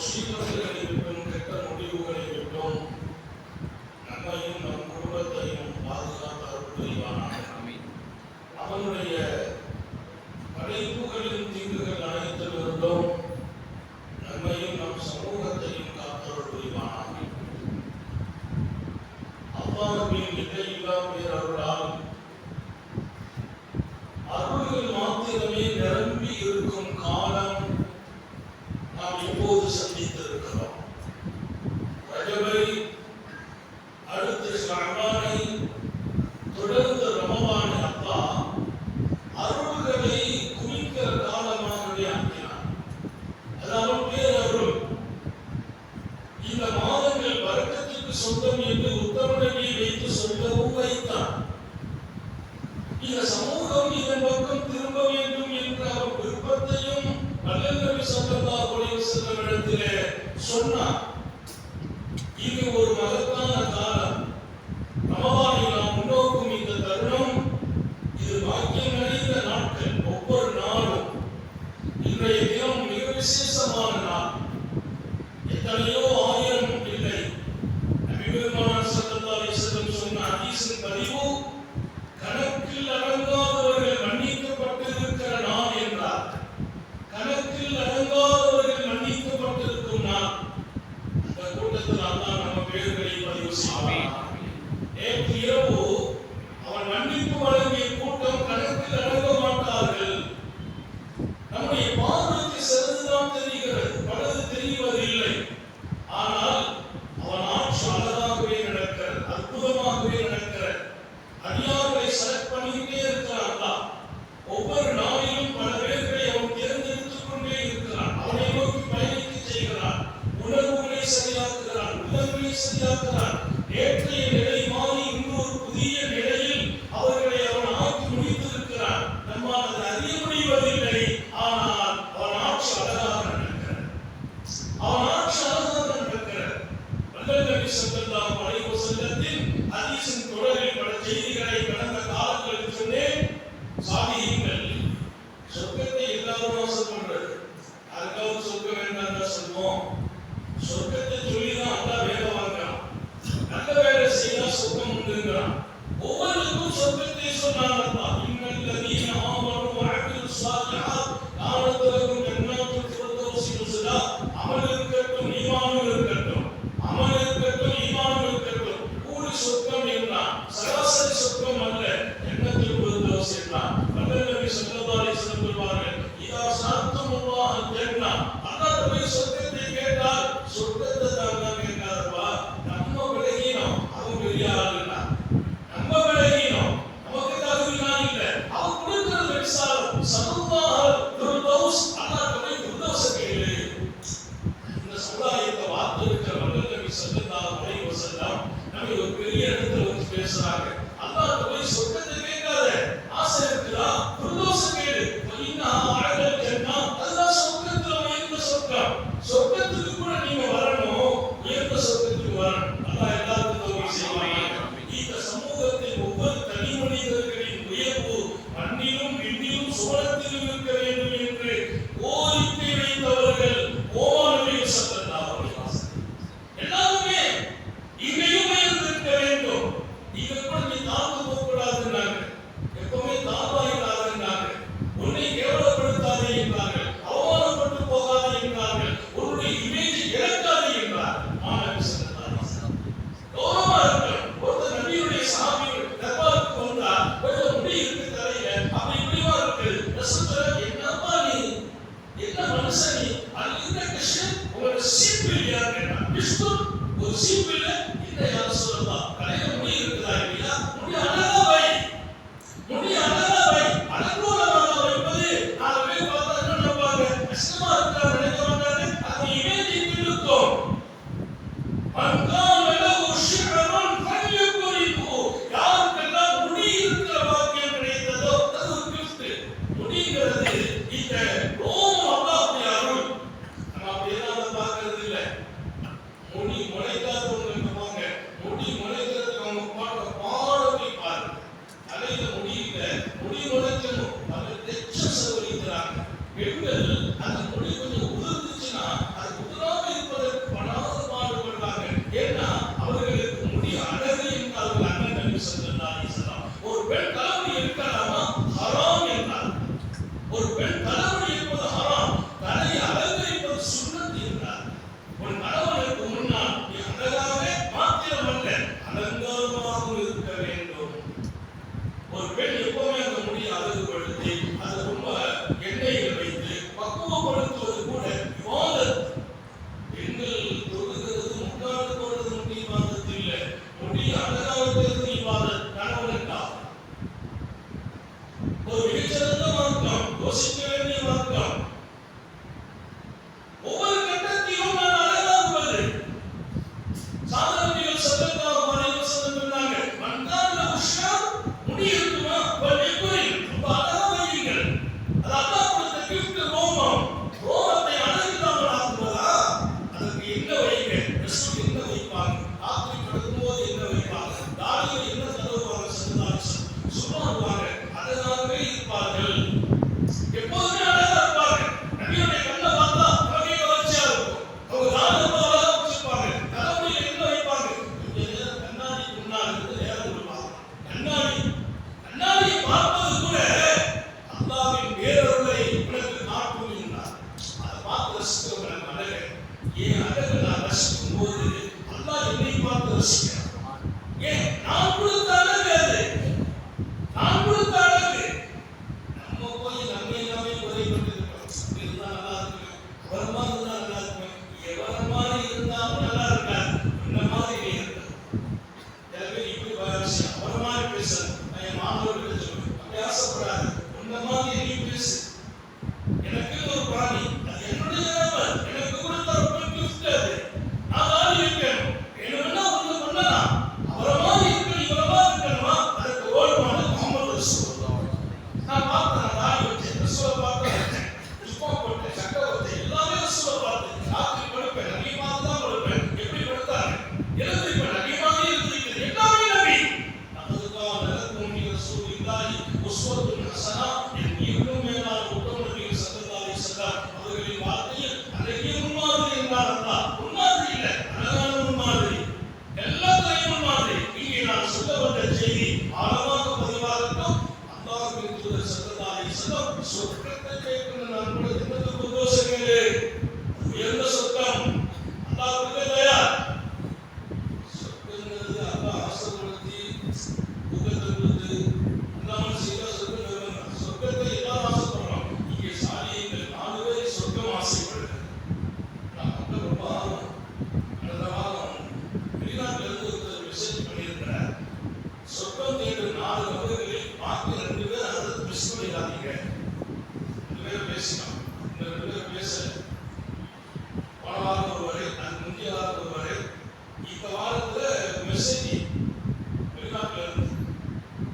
শিক্ষক of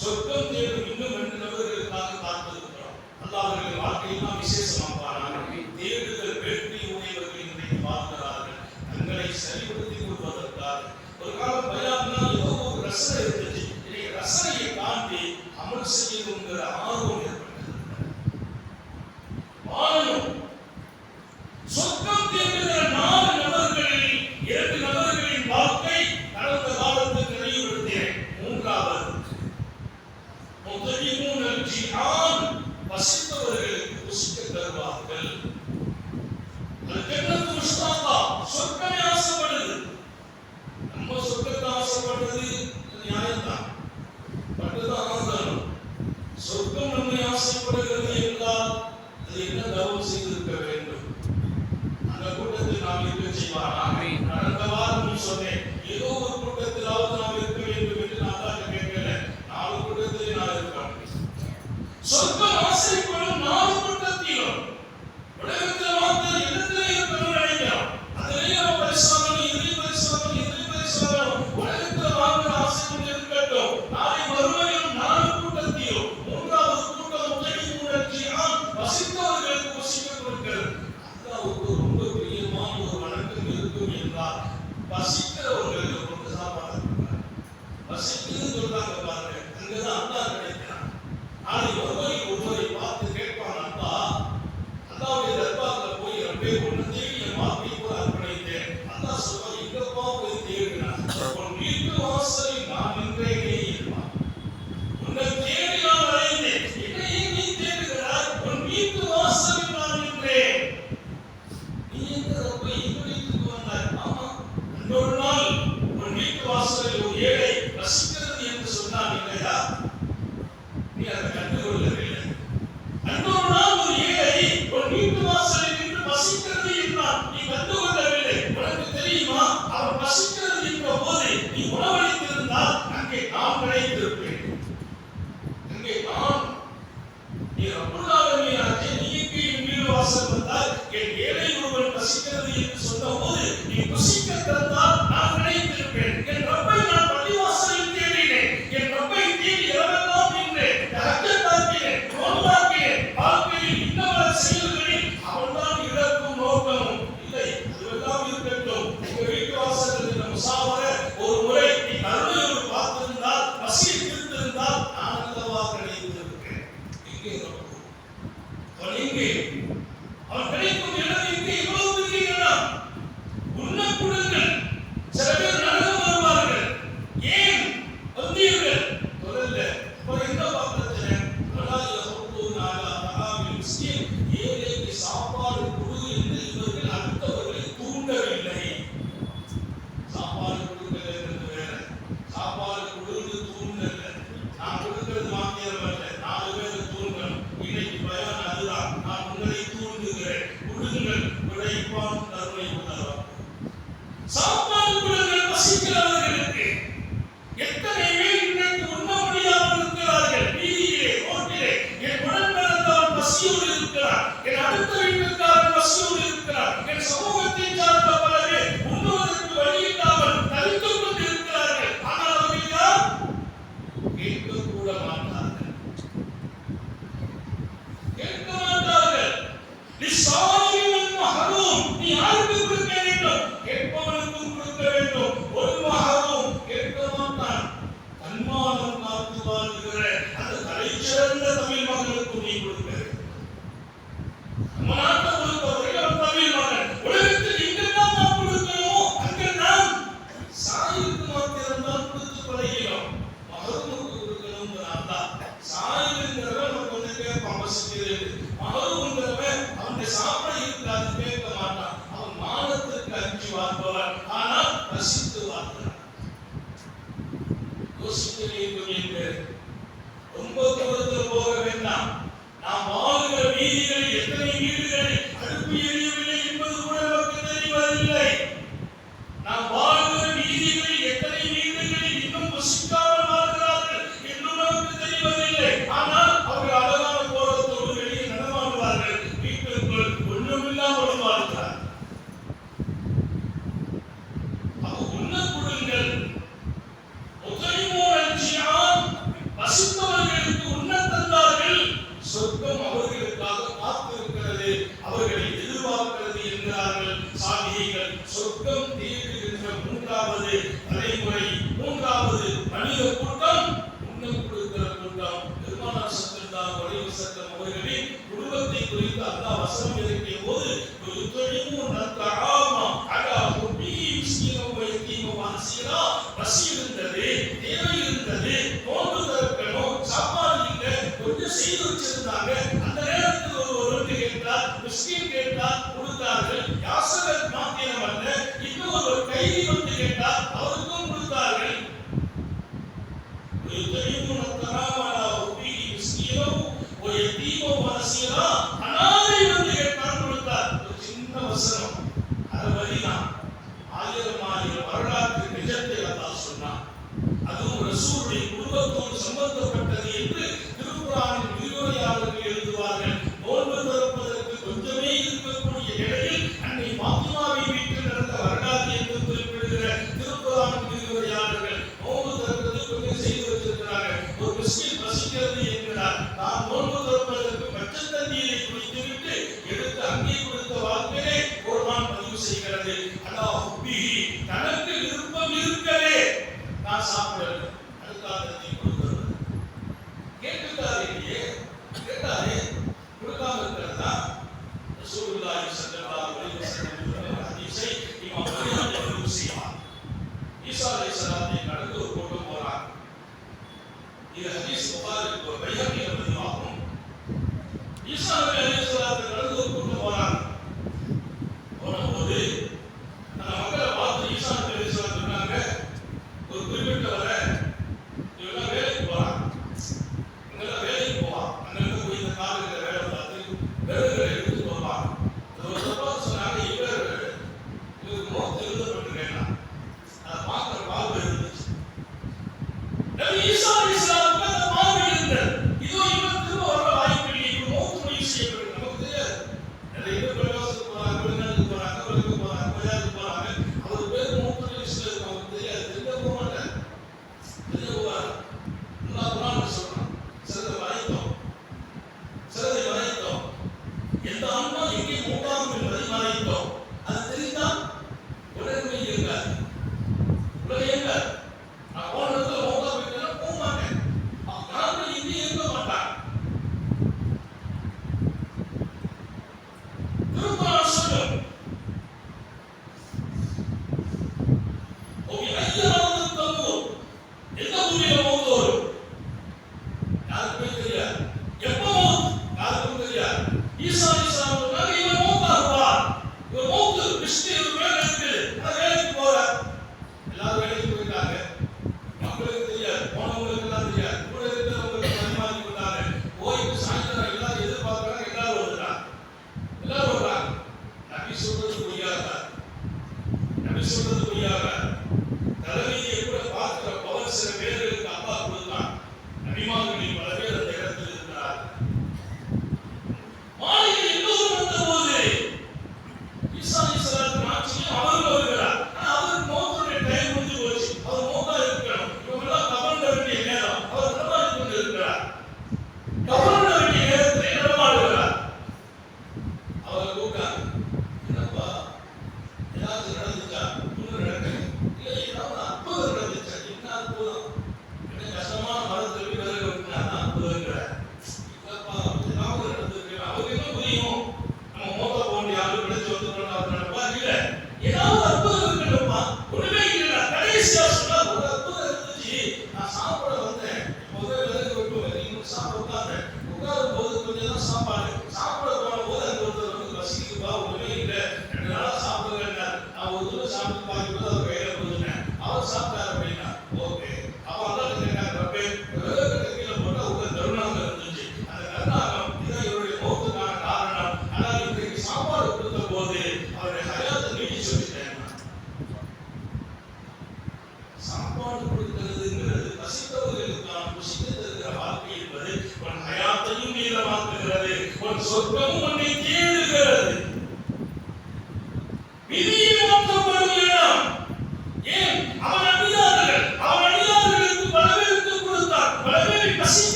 சொர்க்கம் தேடும் இன்னும் ரெண்டு நபர்களுக்காக காத்திருக்கிறோம் அல்லாஹர்கள் வாழ்க்கையில் நாம் விசேஷமாக செல்லும் அவர்களின் குடும்பத்தை குறித்து அல்லாஹ் வசனம் இறக்கிய போது பசி இருந்தது தேவை இருந்தது நோன்பு திறக்கணும் சாப்பாடு இல்லை கொஞ்சம் வச்சிருந்தாங்க. அந்த நேரத்தில் ஒருவருக்கு கேட்டார் மிஸ்கின் கேட்டார் கொடுத்தார்கள் யாசகர் மாத்திரம் அல்ல இன்னொரு கைதி எழுதுவார்கள். நோன்பு திறப்பதற்கு கொஞ்சமே இருக்கக்கூடிய இடையில் You son of a bitch.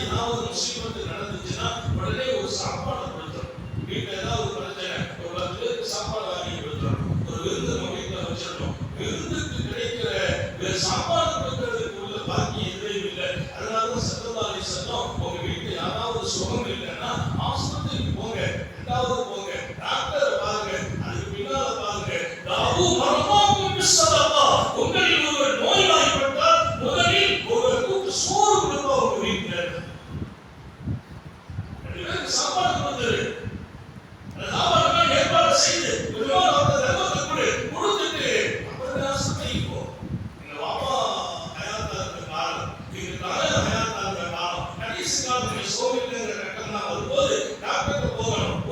ஏதாவது முசீபத்து நடந்துச்சுன்னா உடனே ஒரு சாப்பாடு கொடுத்துரும். வீட்டில் ஏதாவது சோதனை சோதனை கட்டம்லாம் வரும்போது டாக்டர் போகணும்.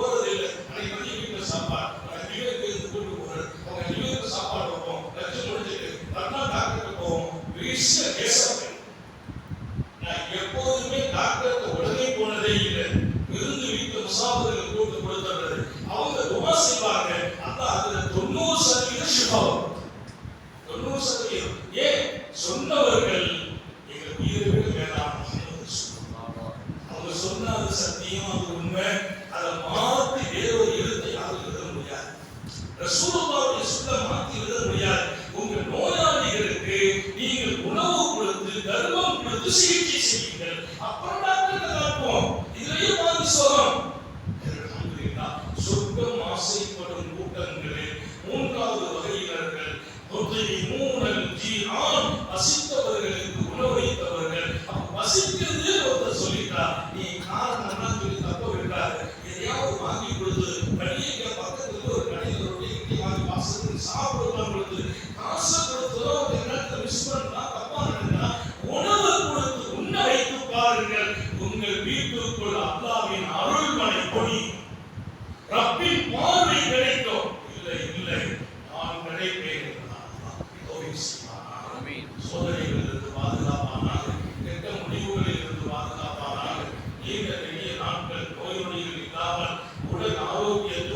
நாட்கள் நோய் நொடிகள் இல்லாமல் உடல் ஆரோக்கியத்தில்